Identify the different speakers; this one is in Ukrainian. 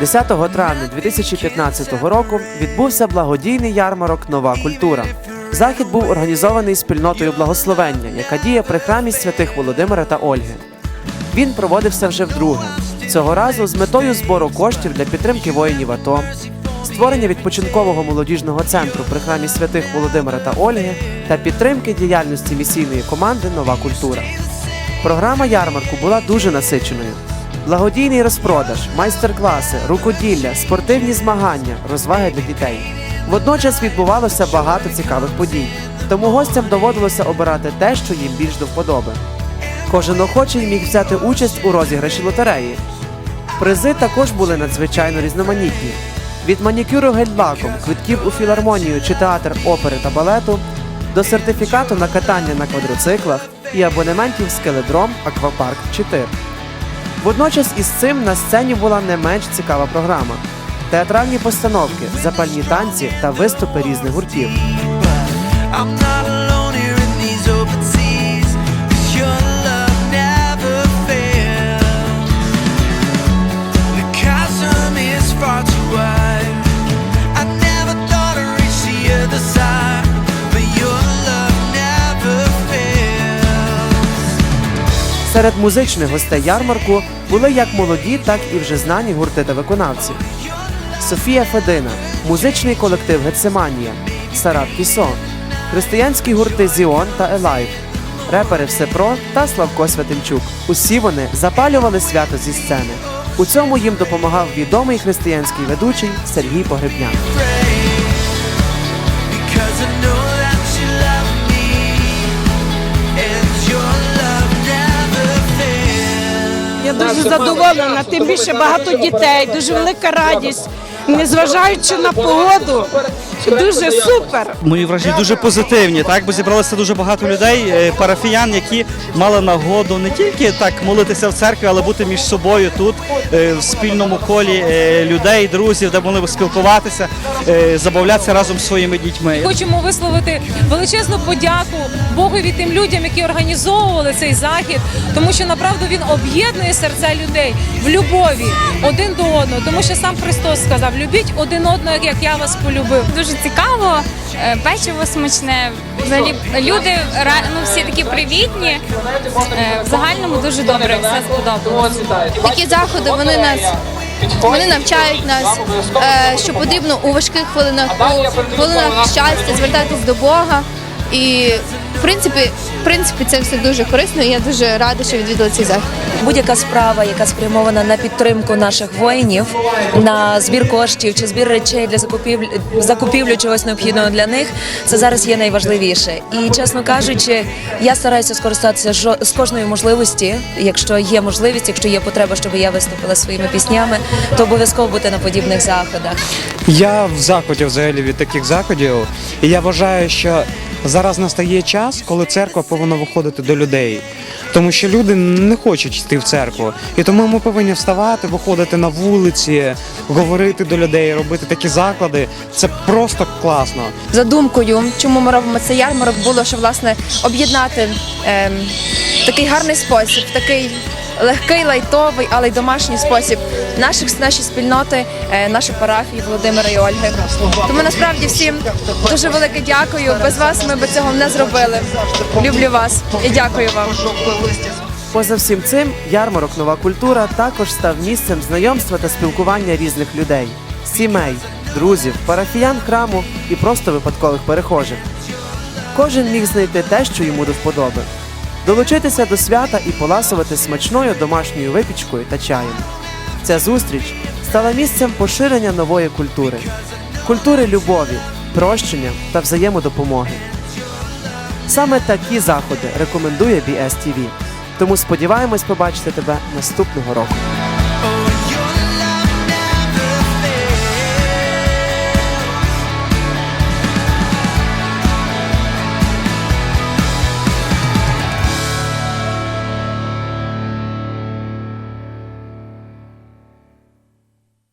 Speaker 1: 10 травня 2015 року відбувся благодійний ярмарок Нова культура. Захід був організований спільнотою благословення, яка діє при храмі святих Володимира та Ольги. Він проводився вже вдруге. Цього разу з метою збору коштів для підтримки воїнів АТО, створення відпочинкового молодіжного центру при храмі святих Володимира та Ольги та підтримки діяльності місійної команди Нова культура. Програма ярмарку була дуже насиченою. Благодійний розпродаж, майстер-класи, рукоділля, спортивні змагання, розваги для дітей. Водночас відбувалося багато цікавих подій, тому гостям доводилося обирати те, що їм більш до вподоби. Кожен охочий міг взяти участь у розіграші лотереї. Призи також були надзвичайно різноманітні: від манікюру гель-лаком, квитків у філармонію чи театр опери та балету до сертифікату на катання на квадроциклах і абонементів з келедром, аквапарк чи тир. Водночас із цим на сцені була не менш цікава програма: театральні постановки, запальні танці та виступи різних гуртів. Серед музичних гостей ярмарку були як молоді, так і вже знані гурти та виконавці. Софія Федина, музичний колектив Гецеманія, Сарат Кісо, християнські гурти Зіон та Елайв, репери Всепро та Славко Святимчук. Усі вони запалювали свято зі сцени. У цьому їм допомагав відомий християнський ведучий Сергій Погребняк.
Speaker 2: Дуже задоволена, тим більше багато дітей, дуже велика радість. Незважаючи на погоду, дуже супер.
Speaker 3: Мої враження дуже позитивні, так бо зібралося дуже багато людей, е, парафіян, які мали нагоду не тільки так молитися в церкві, але бути між собою тут е, в спільному колі е, людей, друзів, де могли спілкуватися, забавлятися разом зі своїми дітьми.
Speaker 4: Хочемо висловити величезну подяку Богові тим людям, які організовували цей захід, тому що направду він об'єднує серця людей в любові один до одного. Тому що сам Христос сказав: любіть один одного, як я вас полюбив.
Speaker 5: Дуже цікаво, е, печиво смачне. Взагалі люди ну, всі такі привітні. Е, В загальному дуже добре, все сподобалось.
Speaker 6: Такі заходи вони нас. Вони навчають нас, е, що потрібно у важких хвилинах, у хвилинах щастя звертатись до Бога. І в принципі, в принципі, це все дуже корисно. і Я дуже рада, що відвідала цей захід.
Speaker 7: Будь-яка справа, яка спрямована на підтримку наших воїнів, на збір коштів чи збір речей для закупівлі закупівлю чогось необхідного для них, це зараз є найважливіше. І чесно кажучи, я стараюся скористатися жо- з кожної можливості. Якщо є можливість, якщо є потреба, щоб я виступила своїми піснями, то обов'язково бути на подібних заходах.
Speaker 8: Я в заході взагалі від таких заходів, і я вважаю, що зараз настає час, коли церква повинна виходити до людей. Тому що люди не хочуть йти в церкву. І тому ми повинні вставати, виходити на вулиці, говорити до людей, робити такі заклади. Це просто класно.
Speaker 6: Задумкою, чому ми робимо цей ярмарок, було що власне об'єднати ем, такий гарний спосіб, такий легкий, лайтовий, але й домашній спосіб наших наші спільноти, е, нашої парафії Володимира і Ольги. Тому насправді всім дуже велике дякую. Без вас ми б цього не зробили. Люблю вас і дякую вам.
Speaker 1: Поза всім цим, ярмарок Нова культура також став місцем знайомства та спілкування різних людей, сімей, друзів, парафіян храму і просто випадкових перехожих. Кожен міг знайти те, що йому до вподоби, долучитися до свята і поласувати смачною домашньою випічкою та чаєм. Ця зустріч стала місцем поширення нової культури, культури любові, прощення та взаємодопомоги. Саме такі заходи рекомендує BSTV. Тому сподіваємось побачити тебе наступного року.